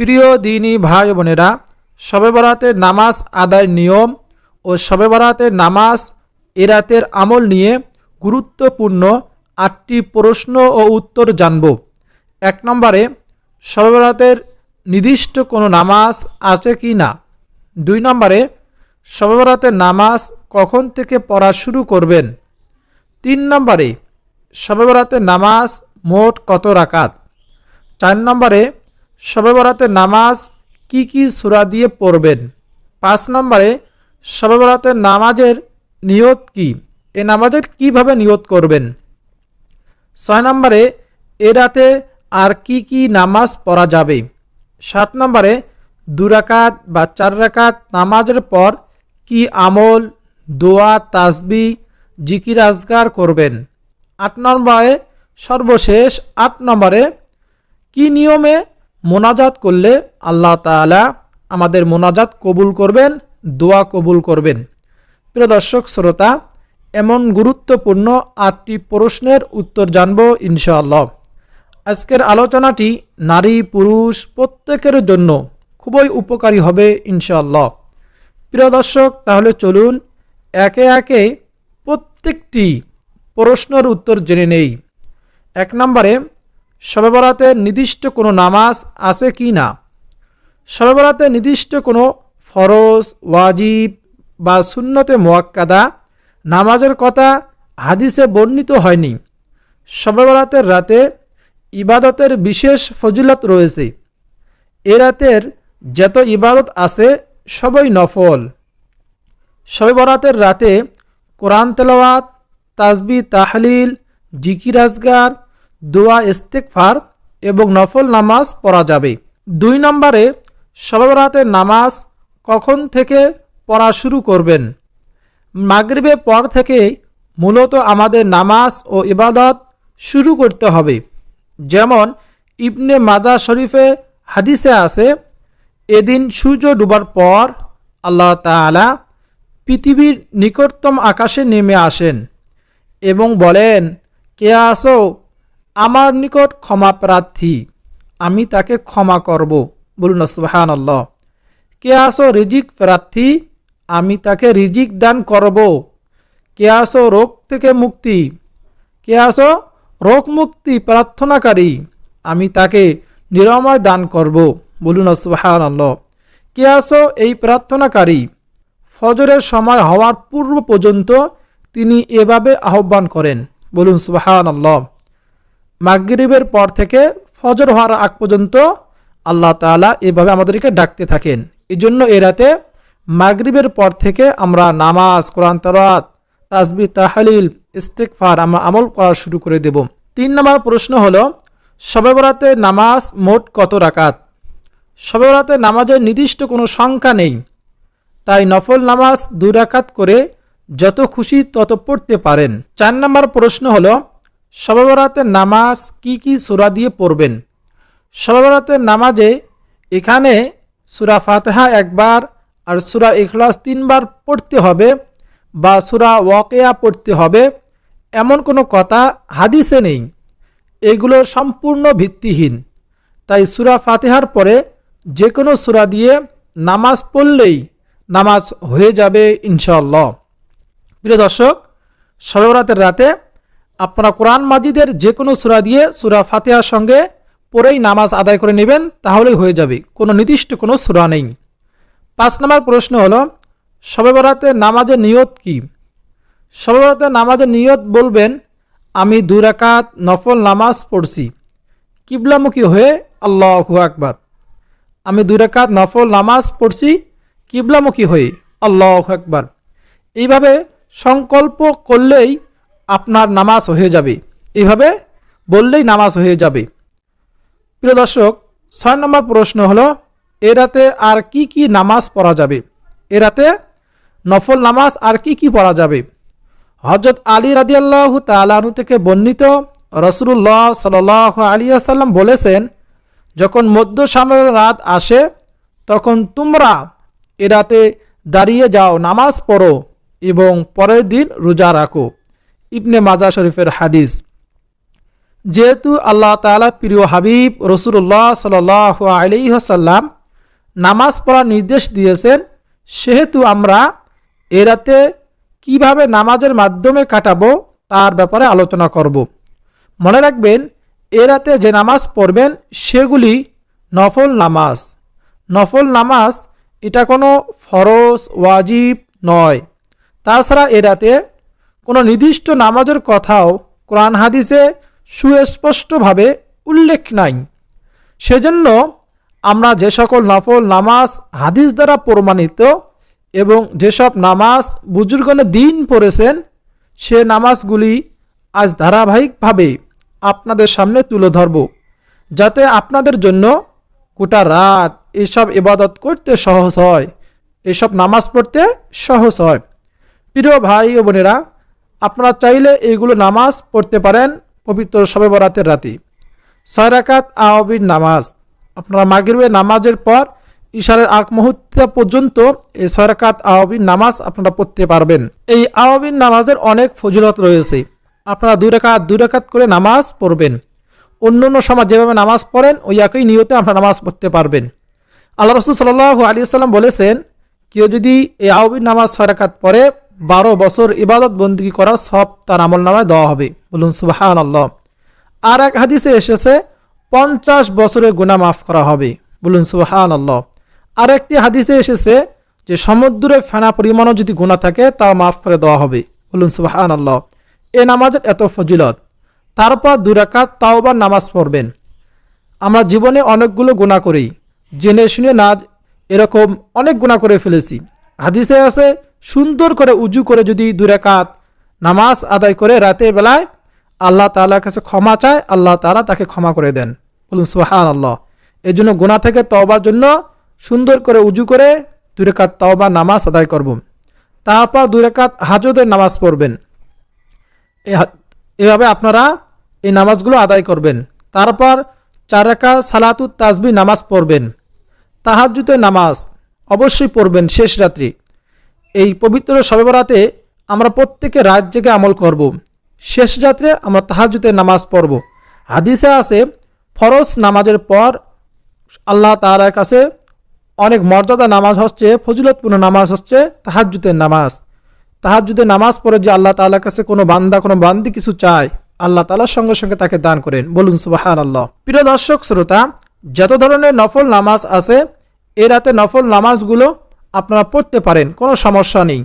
প্রিয় দিনী ভাই বোনেরা, শবে বরাতের নামাজ আদায় নিয়ম ও শবে বরাতের নামাজ এরাতের আমল নিয়ে গুরুত্বপূর্ণ আটটি প্রশ্ন ও উত্তর জানব। এক নম্বরে, শবে বরাতের নির্দিষ্ট কোনো নামাজ আছে কি না? দুই নম্বরে, শবে বরাতের নামাজ কখন থেকে পড়া শুরু করবেন? তিন নম্বরে, শবে বরাতের নামাজ মোট কত রাকাত? চার নম্বরে শবে বরাতের নামাজ কি কি সূরা দিয়ে পড়বেন? পাঁচ নম্বরে শবে বরাতের নামাজের নিয়ত কি? এ নামাজের কীভাবে নিয়ত করবেন? ছয় নম্বরে, এ রাতে আর কি কি নামাজ পড়া যাবে? সাত নম্বরে, দু রাকাত বা চার রাকাত নামাজের পর কি আমল, দোয়া, তাসবি, জিকির আজগার করবেন? আট নম্বরে, সর্বশেষ আট নম্বরে, কি নিয়মে মোনাজাত করলে আল্লাহ তাআলা আমাদের মোনাজাত কবুল করবেন, দোয়া কবুল করবেন। প্রিয় দর্শক, শ্রোতা, এমন গুরুত্বপূর্ণ আটটি প্রশ্নের উত্তর জানব ইনশাআল্লাহ। আজকের আলোচনাটি নারী, পুরুষ প্রত্যেকের জন্য খুবই উপকারী হবে ইনশাআল্লাহ। প্রিয় দর্শক, তাহলে চলুন একে একে প্রত্যেকটি প্রশ্নের উত্তর জেনে নেই। এক নম্বরে শবে বরাতের নির্দিষ্ট কোনো নামাজ আছে কি না? শবে বরাতে নির্দিষ্ট কোনো ফরজ, ওয়াজিব বা সুন্নতে মোয়াক্কাদা নামাজের কথা হাদিসে বর্ণিত হয়নি। শবে বরাতের রাতে ইবাদতের বিশেষ ফজিলত রয়েছে। এ রাতের যত ইবাদত আছে, সবই নফল। শবে বরাতের রাতে কোরআন তেলাওয়াত তাজবি তাহলিল, জিকির আজগার দোয়া ইস্তেকফার এবং নফল নামাজ পড়া যাবে। দুই নম্বরে শবে বরাতের নামাজ কখন থেকে পড়া শুরু করবেন? মাগরিবের পর থেকে মূলত আমাদের নামাজ ও ইবাদত শুরু করতে হবে। যেমন, ইবনে মাজা শরীফে হাদিসে আছে, এদিন সূর্য ডুবার পর আল্লাহ তাআলা পৃথিবীর নিকটতম আকাশে নেমে আসেন এবং বলেন, কে আসো আমার নিকট ক্ষমা প্রার্থী, আমি তাকে ক্ষমা করব। বলুন সুহান কে আসো রিজিক প্রার্থী, আমি তাকে রিজিক দান করব। কে আসো রোগ থেকে মুক্তি, কে আসো রোগ মুক্তি প্রার্থনাকারী, আমি তাকে নিরাময় দান করব। বলুন সুহান কে আসো এই প্রার্থনাকারী, ফজরের সময় হওয়ার পূর্ব পর্যন্ত তিনি এভাবে আহ্বান করেন। বলুন সুবাহান আল্লাহ মাগরিবের পর থেকে ফজর হওয়ার আগ পর্যন্ত আল্লাহ তাআলা এভাবে আমাদেরকে ডাকতে থাকেন। এই জন্য এ রাতে মাগরিবের পর থেকে আমরা নামাজ, কোরআন তারাত তাসবি তাহালিল ইস্তেকফার আমরা আমল করা শুরু করে দেব। তিন নম্বর প্রশ্ন হলো শবে বরাতে নামাজ মোট কত রাকাত? শবে বরাতে নামাজের নির্দিষ্ট কোনো সংখ্যা নেই। তাই নফল নামাজ দুই রাকাত করে যত খুশি তত পড়তে পারেন। চার নম্বর প্রশ্ন হলো শবে বরাতের নামাজ কি কি সুরা দিয়ে পড়বেন? শবে বরাতের নামাজে এখানে সুরা ফাতেহা একবার আর সুরা ইখলাস তিনবার পড়তে হবে বা সুরা ওয়াকেয়া পড়তে হবে। এমন কোনো কথা হাদিসে নেই। এগুলো সম্পূর্ণ ভিত্তিহীন। তাই সুরা ফাতেহার পরে যে কোনো সুরা দিয়ে নামাজ পড়লেই নামাজ হয়ে যাবে ইনশাল্লাহ প্রিয় দর্শক সরবরাতের রাতে আপনারা কোরআন মাজিদের যে কোনো সুরা দিয়ে সুরা ফাতেহার সঙ্গে পরেই নামাজ আদায় করে নেবেন, তাহলেই হয়ে যাবে। কোনো নির্দিষ্ট কোনো সুরা নেই। পাঁচ নম্বর প্রশ্ন হলো শবে বরাতে নামাজের নিয়ত কি? শবে বরাতে নামাজের নিয়ত বলবেন, আমি দুরাকাত নফল নামাজ পড়ছি। কিবলামুখী হয়ে আল্লাহু আকবার। আমি দুরাকাত নফল নামাজ পড়ছি, কিবলামুখী হয়ে আল্লাহ আকবার। এইভাবে সংকল্প করলেই আপনার নামাজ হয়ে যাবে। এভাবে বললেই নামাজ হয়ে যাবে। প্রিয় দর্শক, ছয় নম্বর প্রশ্ন হলো, এ রাতে আর কি কি নামাজ পড়া যাবে? এ রাতে নফল নামাজ আর কি কি পড়া যাবে? হজরত আলী রাদিয়াল্লাহু তালাহু থেকে বর্ণিত রসুল্লাহ সাল আলী আসাল্লাম বলেছেন, যখন মধ্য সামনের রাত আসে, তখন তোমরা এ রাতে দাঁড়িয়ে যাও, নামাজ পড়ো এবং পরের দিন রোজা রাখো। ইবনে মাজা শরীফের হাদিস। যেহেতু আল্লাহ তাআলা প্রিয় হাবিব রসুল্লাহ সাল আলিহাসাল্লাম নামাজ পড়ার নির্দেশ দিয়েছেন, সেহেতু আমরা এ রাতে কীভাবে নামাজের মাধ্যমে কাটাবো তার ব্যাপারে আলোচনা করব। মনে রাখবেন, এ রাতে যে নামাজ পড়বেন সেগুলি নফল নামাজ। নফল নামাজ এটা কোনো ফরজ, ওয়াজিব নয়। তাছাড়া এ রাতে কোনো নির্দিষ্ট নামাজের কথাও কোরআন হাদিসে সুস্পষ্টভাবে উল্লেখ নাই। সেজন্য আমরা যে সকল নফল নামাজ হাদিস দ্বারা প্রমাণিত এবং যেসব নামাজ বুজুর্গণে দিন পড়েছেন, সে নামাজগুলি আজ ধারাবাহিকভাবে আপনাদের সামনে তুলে ধরব, যাতে আপনাদের জন্য গোটা রাত এসব ইবাদত করতে সহজ হয়, এসব নামাজ পড়তে সহজ হয়। প্রিয় ভাই ও বোনেরা আপনারা চাইলে এইগুলো নামাজ পড়তে পারেন পবিত্র শবে বরাতের রাতে। ছয় রাকাত নামাজ। আপনারা মাগরিবে নামাজের পর ইশারের আগ মুহূর্ত পর্যন্ত এই ছয় রাকাত নামাজ আপনারা পড়তে পারবেন। এই আওয়াবির নামাজের অনেক ফজিলত রয়েছে। আপনারা দুই রাকাত দুই রাকাত করে নামাজ পড়বেন। অন্য অন্য সময় যেভাবে নামাজ পড়েন, ওই একই নিয়তে আপনারা নামাজ পড়তে পারবেন। আল্লাহ রসুল সাল্লাহ আলী সাল্লাম বলেছেন, কেউ যদি এই আওবির নামাজ ছয় রাকাত পরে বারো বছর ইবাদত বন্দী করার সব তার আমল নামায় দেওয়া হবে। বলুন সুবাহান আল্লাহ আর এক হাদিসে এসেছে, পঞ্চাশ বছরের গুণা মাফ করা হবে। বলুন সুবাহান আল্লাহ আর একটি হাদিসে এসেছে যে, সমুদ্রে ফেনা পরিমাণও যদি গুণা থাকে তা মাফ করে দেওয়া হবে। বলুন সুবাহান আল্লাহ এ নামাজের এত ফজিলত। তারপর দুরাকাত তাওবার নামাজ পড়বেন। আমরা জীবনে অনেকগুলো গুণা করি। জেনে শুনে না এরকম অনেক গুণা করে ফেলেছি। হাদিসে আছে সুন্দর করে উজু করে যদি দুরাকাত নামাজ আদায় করে রাতের বেলায় আল্লাহ তাআলার কাছে ক্ষমা চায়, আল্লাহ তালা তাকে ক্ষমা করে দেন। বলুন সুহান আল্লাহ এই জন্য গোনা থেকে তওবার জন্য সুন্দর করে উজু করে দুরাকাত তওবা, নামাজ আদায় করব। তারপর দুরাকাত হাজতের নামাজ পড়বেন। এভাবে আপনারা এই নামাজগুলো আদায় করবেন। তারপর চার রাকা সালাতুত তাজবি নামাজ পড়বেন। তাহাজ্জুতের নামাজ অবশ্যই পড়বেন শেষ রাত্রি। এই পবিত্র শবে বরাতে আমরা প্রত্যেকে রাত জেগে আমল করব। শেষ রাত্রে আমরা তাহাজ্জুতের নামাজ পড়ব। হাদিসে আছে, ফরজ নামাজের পর আল্লাহ তাআলার কাছে অনেক মর্যাদা নামাজ হচ্ছে, ফজিলতপূর্ণ নামাজ হচ্ছে তাহাজ্জুতের নামাজ। তাহাজ্জুদের নামাজ পড়ে যে আল্লাহ তাআলার কাছে কোনো বান্দা, কোনো বান্দি কিছু চায়, আল্লাহ তাআলার সঙ্গে সঙ্গে তাকে দান করেন। বলুন সুবাহান আল্লাহ প্রিয় দর্শক, শ্রোতা, যত ধরনের নফল নামাজ আছে, এ রাতে নফল নামাজগুলো আপনারা পড়তে পারেন, কোনো সমস্যা নেই।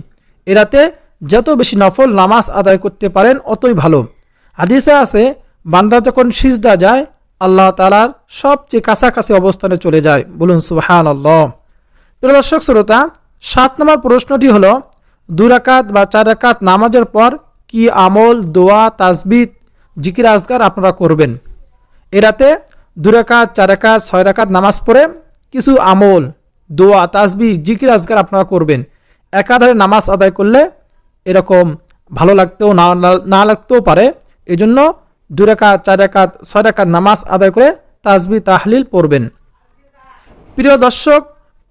এরাতে যত বেশি নফল নামাজ আদায় করতে পারেন, অতই ভালো। হাদিসে আছে, বান্দা যখন সিজদা যায়, আল্লাহ তালার সবচেয়ে কাছাকাছি অবস্থানে চলে যায়। বলুন সুবাহান আল্লাহ প্রিয় দর্শক, শ্রোতা, সাত নম্বর প্রশ্নটি হলো দুরাকাত বা চার রাকাত নামাজের পর কি আমল, দোয়া তাসবিদ জিকির আজগার আপনারা করবেন? এরাতে রাতে দুরাকাত চার রাকাত, ছয় রাকাত নামাজ পড়ে কিছু আমল দোয়া তাসবি জিকির আজগার আপনারা করবেন। একাধারে নামাজ আদায় করলে এরকম ভালো লাগতেও না না লাগতেও পারে। এজন্য দুই রাকাত চার রাকাত ছয় রাকাত নামাজ আদায় করে তাসবি তাহলিল পড়বেন। প্রিয় দর্শক,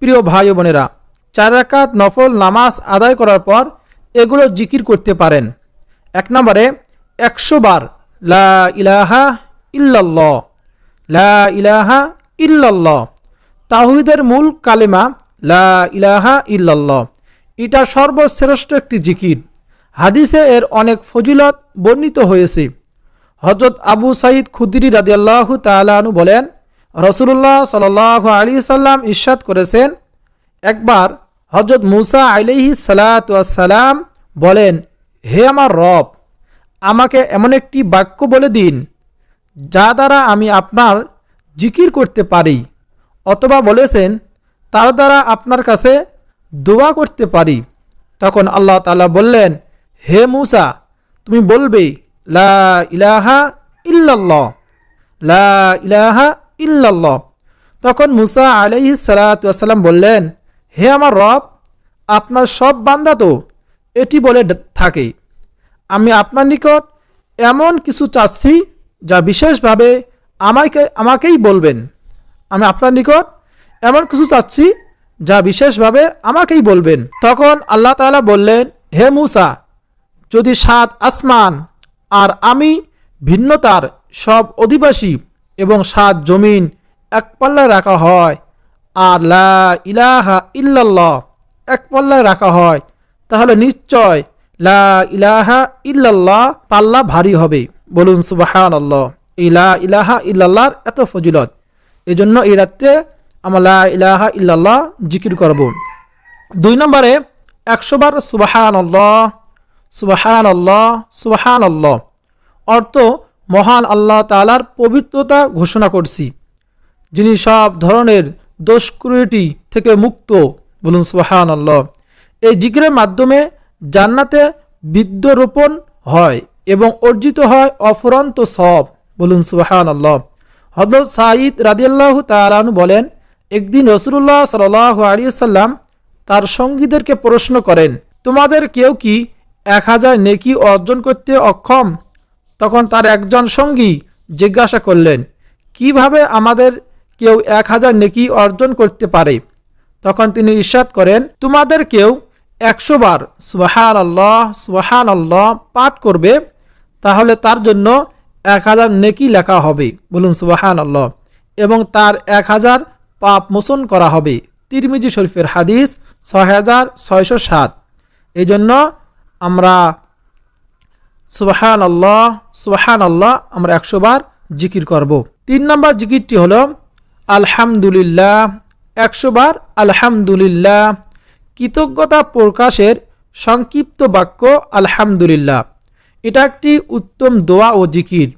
প্রিয় ভাই বোনেরা, চার রাকাত নফল নামাজ আদায় করার পর এগুলো জিকির করতে পারেন। এক নম্বরে, একশো বার, লা ইলাহা ইল্লাল্লাহ, লা ইলাহা ইল্লাল্লাহ তাহিদের মূল কালেমা, লা ইলাহা ইল্লাল্লাহ। এটা সর্বশ্রেষ্ঠ একটি জিকির। হাদিসে এর অনেক ফজিলত বর্ণিত হয়েছে। হজরত আবু সাইদ খুদিরি রাদিয়াল্লাহু তালানু বলেন রসুল্লাহ সাল আলী সাল্লাম ইস্বাদ করেছেন, একবার হজরত মুসা আলিহি সালাম বলেন, হে আমার রব, আমাকে এমন একটি বাক্য বলে দিন, যা দ্বারা আমি আপনার জিকির করতে পারি। অথবা বলেছেন, তার দ্বারা আপনার কাছে দোয়া করতে পারি। তখন আল্লাহ তাআলা বললেন, হে মুসা, তুমি বলবে, লা ইলাহা ইল্লাল্লাহ, লা ইলাহা ইল্লাল্লাহ। তখন মুসা আলাইহি সালাতাম বললেন, হে আমার রব, আপনার সব বান্দা তো এটি বলে থাকে। আমি আপনার নিকট এমন কিছু চাচ্ছি, যা বিশেষভাবে আমাকে আমাকেই বলবেন। আমি আপনার নিকট এমন কিছু চাচ্ছি যা বিশেষভাবে আমাকেই বলবেন। তখন আল্লাহ তাআলা বললেন, হে মুসা, যদি সাত আসমান আর আমি ভিন্নতার সব অধিবাসী এবং সাত জমিন এক পাল্লায় রাখা হয় আর লা ইলাহা ইল্লাল্লাহ এক পাল্লায় রাখা হয়, তাহলে নিশ্চয় লা ইলাহা ইল্লাল্লাহ পাল্লা ভারী হবে। বলুন সুবাহান আল্লাহ এই লা ইলাহা ইল্লাল্লাহর এত ফজিলত। এই জন্য এই রাত্রে আমরা ইলাহা ইল্লাল্লাহ জিকির করব। দুই নম্বরে, একশো বার সুবাহান আল্লাহ সুবাহান আল্লাহ সুবাহান আল্লাহ অর্থ, মহান আল্লাহ তালার পবিত্রতা ঘোষণা করছি। যিনি সব ধরনের দোষকুরিটি থেকে মুক্ত, বলুন সুবাহান আল্লাহ এই জিকিরের মাধ্যমে জান্নাতে বিদ্যরোপণ হয় এবং অর্জিত হয় অফুরন্ত সব, বলুন সুবাহান আল্লাহ হজরত সাঈদ রাদিয়াল্লাহ তালানু বলেন, একদিন রসুল্লাহ সাল আলী সাল্লাম তার সঙ্গীদেরকে প্রশ্ন করেন, তোমাদের কেউ কি এক হাজার নেকি অর্জন করতে অক্ষম? তখন তার একজন সঙ্গী জিজ্ঞাসা করলেন, কীভাবে আমাদের কেউ এক হাজার নেকি অর্জন করতে পারে? তখন তিনি ইস্বাদ করেন, তোমাদের কেউ একশো বার সুবাহান আল্লাহ সুবাহান আল্লাহ পাঠ করবে, তাহলে তার জন্য এক হাজার নেকি লেখা হবে। বলুন সুবাহান আল্লাহ এবং তার এক হাজার পাপ মোচন করা হবে। তিরমিজি শরীফের হাদিস ছয় হাজার ছয়শো সাত। এই জন্য আমরা সুবাহান আল্লাহ সুবাহান আল্লাহ আমরা একশো বার জিকির করব। তিন নম্বর জিকিরটি হলো, আলহামদুলিল্লাহ, একশো বার আলহামদুলিল্লাহ। কৃতজ্ঞতা প্রকাশের সংক্ষিপ্ত বাক্য আলহামদুলিল্লাহ। এটা একটি উত্তম দোয়া ও জিকির।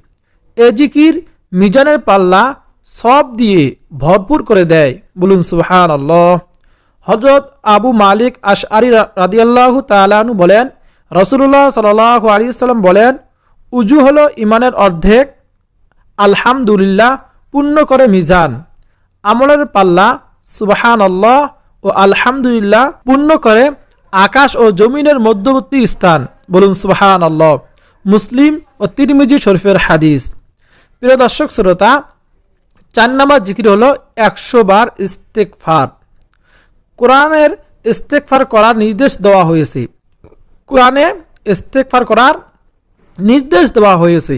এ জিকির মিজানের পাল্লা সব দিয়ে ভরপুর করে দেয়। বলুন সুহান আল্লাহ হজরত আবু মালিক আশ আরি রাদিয়াল্লাহ তালানু বলেন রসুল্লাহ সাল আলী সাল্লাম বলেন, উজু হলো ইমানের অর্ধেক, আলহামদুলিল্লাহ পূর্ণ করে মিজান। আমলের পাল্লা সুবাহান আল্লাহ ও আলহামদুলিল্লাহ পূর্ণ করে আকাশ ও জমিনের মধ্যবর্তী স্থান। বলুন সুবাহান আল্লাহ মুসলিম ও তিরমিজি শরীফের হাদিস। প্রিয় দর্শক, শ্রোতা, চার নাম্বার জিকির হলো একশো বার ইস্তেকফার। কোরআনের ইস্তেকফার করার নির্দেশ দেওয়া হয়েছে। কোরআনে ইস্তেকফার করার নির্দেশ দেওয়া হয়েছে।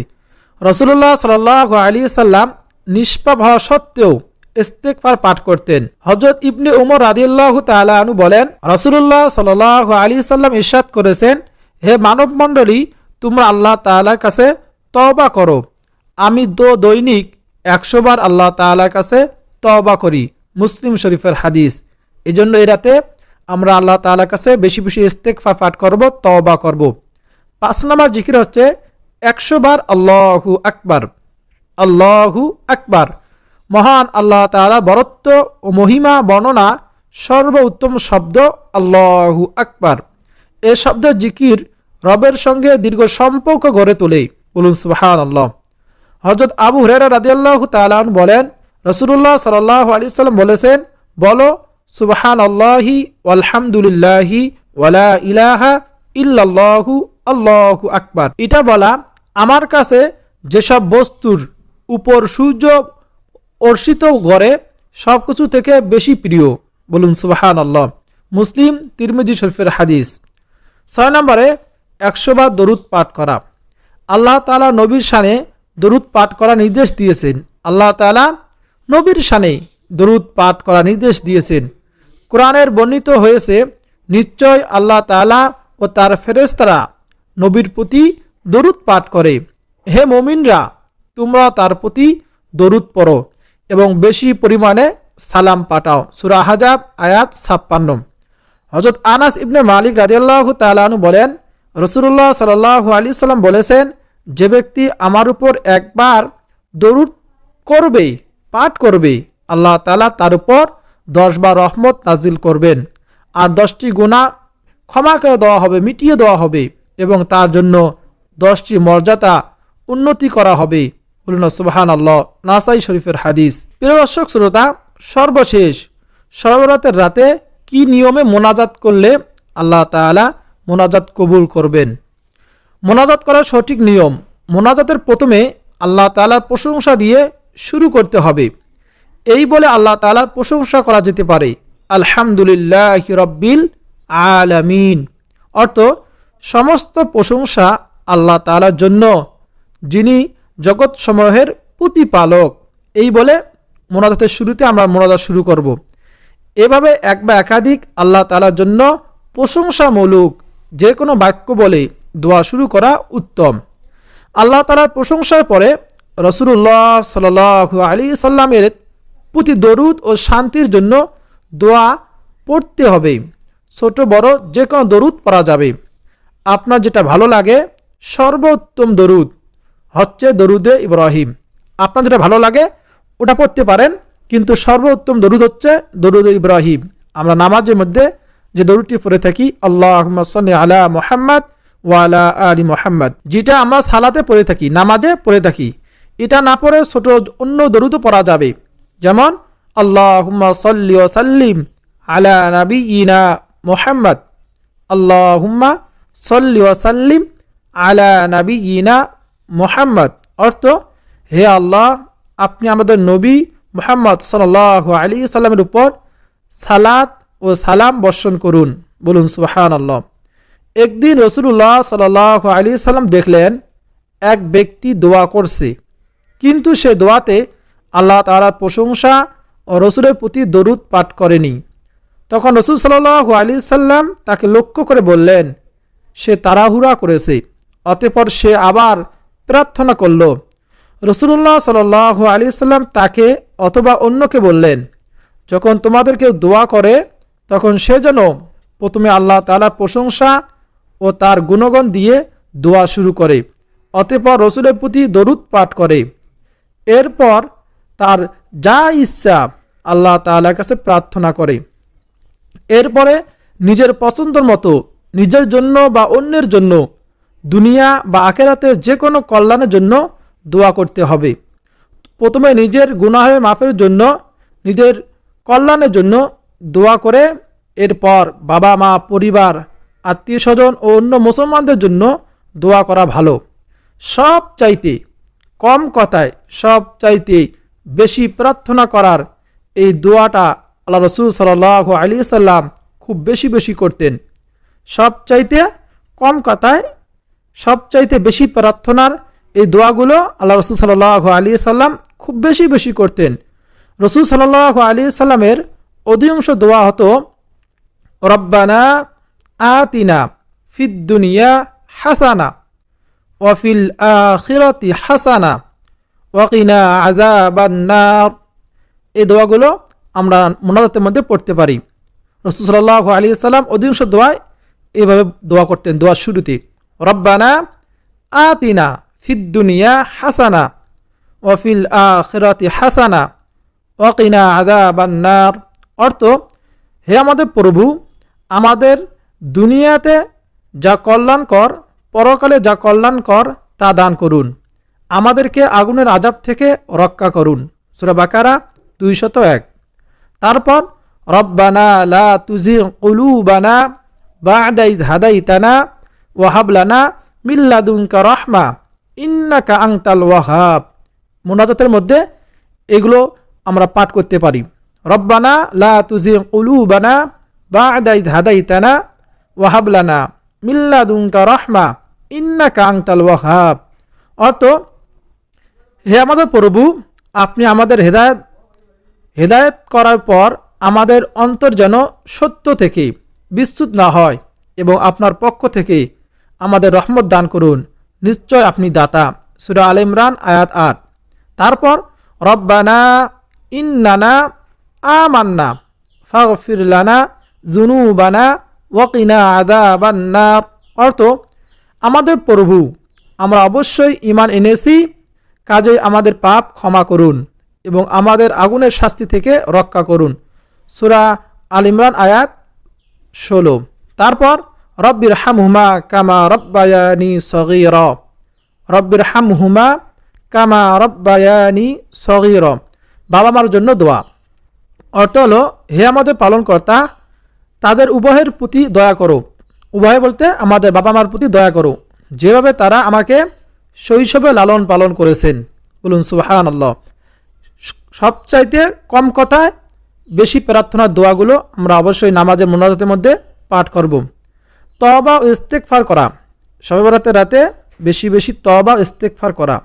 রসুল্লাহ সাল আলী সাল্লাম নিষ্পাপ হওয়া সত্ত্বেও ইস্তেকফার পাঠ করতেন। হজরত ইবনে উমর রাদিল্লাহ তালু বলেন রসুল্লাহ সাল আলী সাল্লাম ইরশাদ করেছেন, হে মানব মণ্ডলী তোমরা আল্লাহ তালার কাছে তবা করো। আমি দো দৈনিক একশো বার আল্লাহ তালার কাছে তবা করি, মুসলিম শরীফের হাদিস। এই জন্য এই রাতে আমরা আল্লাহ তালার কাছে বেশি বেশি ইস্তেকফা পাঠ করব তবা করব। পাঁচ নম্বর জিকির হচ্ছে, একশো বার আল্লাহু আকবার আল্লাহু আকবার। মহান আল্লাহ তালা বরত্ব ও মহিমা, বর্ণনা সর্ব উত্তম শব্দ আল্লাহু আকবার। এ শব্দ জিকির রবের সঙ্গে দীর্ঘ সম্পর্ক গড়ে তোলে। বলুন সুবাহান আল্লাহ হজরত আবু হুরেরা রাদিয়াল্লাহু তালান বলেন রসুল্লাহ সাল্লাহ আলি সাল্লাম বলেছেন, বলো সুবাহান আল্লাহি আলহামদুলিল্লাহি ওয়ালা ইলাহা ইল্লাল্লাহু, আল্লাহু আকবার। এটা বলা, আমার কাছে যেসব বস্তুর উপর সূর্য অর্ষিত গড়ে সব কিছু থেকে বেশি প্রিয়। বলুন সুবাহান আল্লাহ মুসলিম তিরমিজি শরীফের হাদিস। ছয় নম্বরে একশো বার দরুদ পাঠ করা। আল্লাহ তালা নবীর শানে দরুদ পাঠ করা নির্দেশ দিয়েছেন। আল্লাহ তালা নবীর শানে দরুদ পাঠ করা নির্দেশ দিয়েছেন। কোরআনের বর্ণিত হয়েছে, নিশ্চয় আল্লাহ তালা ও তার ফেরেস্তারা নবীর প্রতি দরুদ পাঠ করে। হে মমিনরা, তোমরা তার প্রতি দরুদ পড়ো এবং বেশি পরিমাণে সালাম পাঠাও। সুরা হাজাব, আয়াত ছাপ্পান্ন। হজরত আনাস ইবনে মালিক রাজিয়াল্লাহ তালানু বলেন রসুল্লাহ সাল্লাহ আলি সাল্লাম বলেছেন, যে ব্যক্তি আমার উপর একবার দরুদ করবে, পাঠ করবে, আল্লাহ তালা তার উপর দশবার রহমত নাজিল করবেন। আর দশটি গুণা ক্ষমা করে দেওয়া হবে, মিটিয়ে দেওয়া হবে এবং তার জন্য দশটি মর্যাদা উন্নতি করা হবে। বলুন সুবাহান আল্লাহ নাসাই শরীফের হাদিস। প্রিয় দর্শক, শ্রোতা, সর্বশেষ, সর্বরাতের রাতে কি নিয়মে মোনাজাত করলে আল্লাহ তালা মোনাজাত কবুল করবেন। মোনাজাত করার সঠিক নিয়ম, মোনাজাতের প্রথমে আল্লাহ তালার প্রশংসা দিয়ে শুরু করতে হবে। এই বলে আল্লাহ তালার প্রশংসা করা যেতে পারে, আলহামদুলিল্লাহ রব্বিল আলামিন। অর্থ, সমস্ত প্রশংসা আল্লাহ তালার জন্য, যিনি জগৎ সমূহের প্রতিপালক। এই বলে মোনাজাতের শুরুতে আমরা মোনাজাত শুরু করব। এভাবে এক বা একাধিক আল্লাহ তালার জন্য প্রশংসামূলক যে কোনো বাক্য বলে দোয়া শুরু করা উত্তম। আল্লাহ তালার প্রশংসার পরে রসুল্লাহ সাল আলী সাল্লামের প্রতি দরুদ ও শান্তির জন্য দোয়া পড়তে হবে। ছোট, বড় যে কোনো দরুদ পড়া যাবে। আপনার যেটা ভালো লাগে, সর্বোত্তম দরুদ হচ্ছে দরুদে ইব্রাহিম। আপনার যেটা ভালো লাগে, ওটা পড়তে পারেন, কিন্তু সর্বোত্তম দরুদ হচ্ছে দরুদ ইব্রাহিম। আমরা নামাজের মধ্যে যে দরুদটি পড়ে থাকি আল্লাহ আলা মোহাম্মদ ওয়ালা আলী মোহাম্মদ। যেটা আমরা সালাতে পড়ে থাকি, নামাজে পড়ে থাকি। এটা না পড়ে ছোট অন্য দরুদও পড়া যাবে। যেমন আল্লাহ সাল্লি সাল্লিম আলা নবীনা মোহাম্মদ। আল্লাহুম্মা সল্লি সাল্লিম আলা নবীনা মোহাম্মদ। অর্থ, হে আল্লাহ, আপনি আমাদের নবী মোহাম্মদ সাল আলী সাল্লামের উপর সালাত ও সালাম বর্ষণ করুন। বলুন সুবাহান আল্লাহ একদিন রসুল্লাহ সাল আলী সাল্লাম দেখলেন, এক ব্যক্তি দোয়া করছে। কিন্তু সে দোয়াতে আল্লাহ তালার প্রশংসা ও রসুলের প্রতি দরুদ পাঠ করেনি। তখন রসুল সাল্লাহ আলী সাল্লাম তাকে লক্ষ্য করে বললেন, সে তাড়াহুড়া করেছে, অতপর সে আবার প্রার্থনা করল। রসুল্লাহ সাল আলী সাল্লাম তাকে অথবা অন্যকে বললেন, যখন তোমাদের কেউ দোয়া করে তখন সে যেন প্রথমে আল্লাহ তালার প্রশংসা ও তার গুণগণ দিয়ে দোয়া শুরু করে অতপর রসুলের প্রতি দরুদ পাঠ করে। এরপর তার যা ইচ্ছা আল্লাহ তালার কাছে প্রার্থনা করে। এরপরে নিজের পছন্দর মতো, নিজের জন্য বা অন্যের জন্য, দুনিয়া বা আখেরাতের যে কোনো কল্যাণের জন্য দোয়া করতে হবে। প্রথমে নিজের গুনাহের মাফের জন্য, নিজের কল্যাণের জন্য দোয়া করে, এরপর বাবা, মা, পরিবার, আত্মীয় স্বজন ও অন্য মুসলমানদের জন্য দোয়া করা ভালো। সব চাইতে কম কথায়, সব চাইতে বেশি প্রার্থনা করার এই দোয়াটা আল্লাহ রসুল সাল আলী সাল্লাম খুব বেশি বেশি করতেন। সব চাইতে কম কথায়, সব চাইতে বেশি প্রার্থনার এই দোয়াগুলো আল্লাহ রসুল সাল্লাহ আলী সাল্লাম খুব বেশি বেশি করতেন। রসুল সাল্লাহ আলী সাল্লামের অধিকাংশ দোয়া হতো, রব্বানা আতিনা ফিদ্দুনিয়া হাসানা ওয়াফিল আখিরতি হাসানা ওয়াকিনা আজাবান্নার এই দোয়াগুলো আমরা মোনাজাতের মধ্যে পড়তে পারি। রসুল সাল্লাহ আলী সাল্লাম অধিকাংশ দোয়ায় এইভাবে দোয়া করতেন, দোয়ার শুরুতে রব্বানা আতিনা ফিদ্দুনিয়া হাসানা ওয়াফিল আখিরাতি হাসানা ওয়াকিনা আদা বান্নার অর্থ, হে আমাদের প্রভু, আমাদের দুনিয়াতে যা কল্যাণকর পরকালে যা কল্যাণকর তা দান করুন। আমাদেরকে আগুনের আজাব থেকে রক্ষা করুন। সুরা বাকারা দুইশত এক। তারপর, রব্বানা লা তুজি কুলুবানা বাদাই হাদাইতানা ওয়াহাবলানা মিল্লাদুনকা রহমা ইন্নাকা আংতাল ওয়াহাব। মোনাজাতের মধ্যে এগুলো আমরা পাঠ করতে পারি। রব্বানা লা তুজি কুলুবানা বাদাই হাদাইতানা ওয়াহাবলানা মিল্লাদুনকা রহমা ইন্নাকা আংতাল ওয়াহাব। অর্থ, হে আমাদের প্রভু, আপনি আমাদের হেদায়ত হেদায়ত করার পর আমাদের অন্তর যেন সত্য থেকে বিস্তুত না হয় এবং আপনার পক্ষ থেকে আমাদের রহমত দান করুন। নিশ্চয় আপনি দাতা। সুরা আল ইমরান, আয়াত আট। তারপর, রব্বানা ইন্নানা আমান্না ফাগফিরলানা জুনুবানা ওয়াকিনা আদা বান্না অর্থ, আমাদের প্রভু, আমরা অবশ্যই ইমান এনেছি কাজে আমাদের পাপ ক্ষমা করুন এবং আমাদের আগুনের শাস্তি থেকে রক্ষা করুন। সুরা আল ইমরান আয়াত ষোলো। তারপর, রব্বির হুমা কামা রব্বায়ানি সগির। রব্বির হুমা কামা রব্বায়ানি সগির। বাবা মার জন্য দোয়া। অর্থ হলো, হে আমাদের পালনকর্তা, তাদের উভয়ের প্রতি দয়া করো। উভয় বলতে, আমাদের বাবা মার প্রতি দয়া করো। যেভাবে তারা আমাকে শৈশবে লালন পালন করেছেন। বলুন সুবাহান আল্লাহ সবচাইতে কম কথায় বেশি প্রার্থনার দোয়াগুলো আমরা অবশ্যই নামাজের মোনাজাতের মধ্যে পাঠ করব। তবা ও ইস্তেকফার করা। সবে বরাতের রাতে বেশি বেশি তবা ইস্তেকফার করা।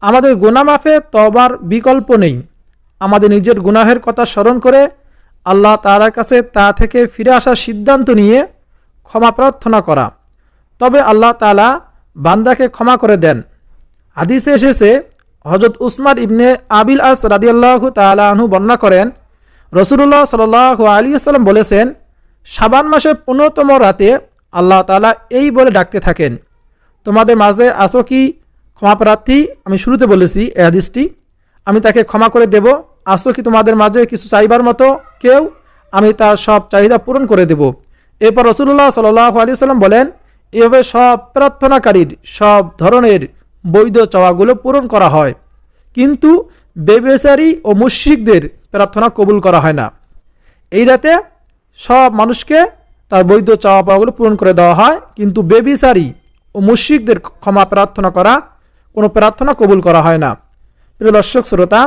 আমাদের গোনামাফে তবার বিকল্প নেই। আমাদের নিজের গুনাহের কথা স্মরণ করে আল্লাহ তাআলার কাছে তা থেকে ফিরে আসার সিদ্ধান্ত নিয়ে ক্ষমা প্রার্থনা করা। তবে আল্লাহ তালা বান্দাকে ক্ষমা করে দেন। হাদিসে এসেছে হজরত উসমান ইবনে আবিল আস রাদিয়াল্লাহু তাআলা আনহু বর্ণনা করেন রসুল্লাহ সাল আলী আসসালাম বলেছেন, সাবান মাসের পনেরোতম রাতে আল্লাহ তাআলা এই বলে ডাকতে থাকেন, তোমাদের মাঝে আসো কি? ক্ষমাপ্রার্থী আমি শুরুতে বলেছি এ হাদিসটি, আমি তাকে ক্ষমা করে দেব আসো কি তোমাদের মাঝে কিছু চাইবার মতো কেউ? আমি তার সব চাহিদা পূরণ করে দেব। এরপর রসুল্লাহ সাল্লাহ আলী সাল্লাম বলেন, এভাবে সব প্রার্থনাকারীর, সব ধরনের বৈধ চাওয়াগুলো পূরণ করা হয়। কিন্তু বেবেচারি ও মুশ্রিকদের প্রার্থনা কবুল করা হয় না। এই রাতে সব মানুষকে তার বৈধ চাওয়া পাওয়াগুলো পূরণ করে দেওয়া হয়, কিন্তু বেবিচারি ও মুশ্রিকদের ক্ষমা প্রার্থনা করা, কোনো প্রার্থনা কবুল করা হয় না। প্রিয় দর্শক, শ্রোতা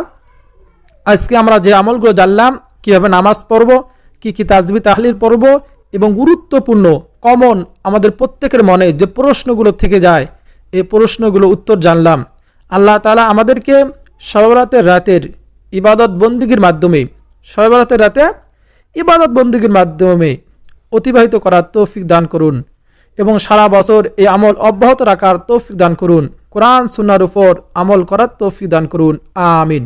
আজকে আমরা যে আমলগুলো জানলাম, কীভাবে নামাজ পড়ব, কী কী তাজবি, তাহলিল পড়ব এবং গুরুত্বপূর্ণ কমন আমাদের প্রত্যেকের মনে যে প্রশ্নগুলো থেকে যায়, এই প্রশ্নগুলো উত্তর জানলাম। আল্লাহ তালা আমাদেরকে সবরাতের রাতের ইবাদত বন্দীগীর মাধ্যমে সবরাতের রাতে ইবাদত বন্দীগীর মাধ্যমে অতিবাহিত করার তৌফিক দান করুন এবং সারা বছর এই আমল অব্যাহত রাখার তৌফিক দান করুন। কোরআন সুনার উপর আমল করার তৌফিক দান করুন। আমিন।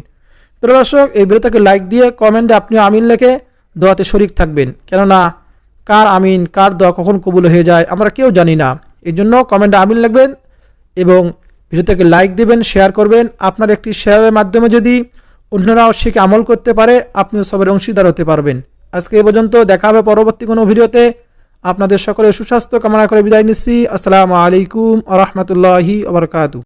দর্শক, এই ভিডিওটাকে লাইক দিয়ে কমেন্টে আপনি আমিন লেখে দোয়াতে শরিক থাকবেন। কেননা, কার আমিন, কার দোয়া কখন কবুল হয়ে যায় আমরা কেউ জানি না। এই জন্য কমেন্টে আমিন লিখবেন এবং ভিডিওটাকে লাইক দেবেন শেয়ার করবেন। আপনার একটি শেয়ারের মাধ্যমে যদি অন্যরাও শিখে আমল করতে পারে, আপনিও সবের অংশীদার হতে পারবেন। আজকে এ পর্যন্ত দেখা হবে পরবর্তী কোনো ভিডিওতে। আপনাদের সকলে সুস্বাস্থ্য কামনা করে বিদায় নিচ্ছি। আসসালামু আলাইকুম আ রহমতুল্লাহি আবরকাতু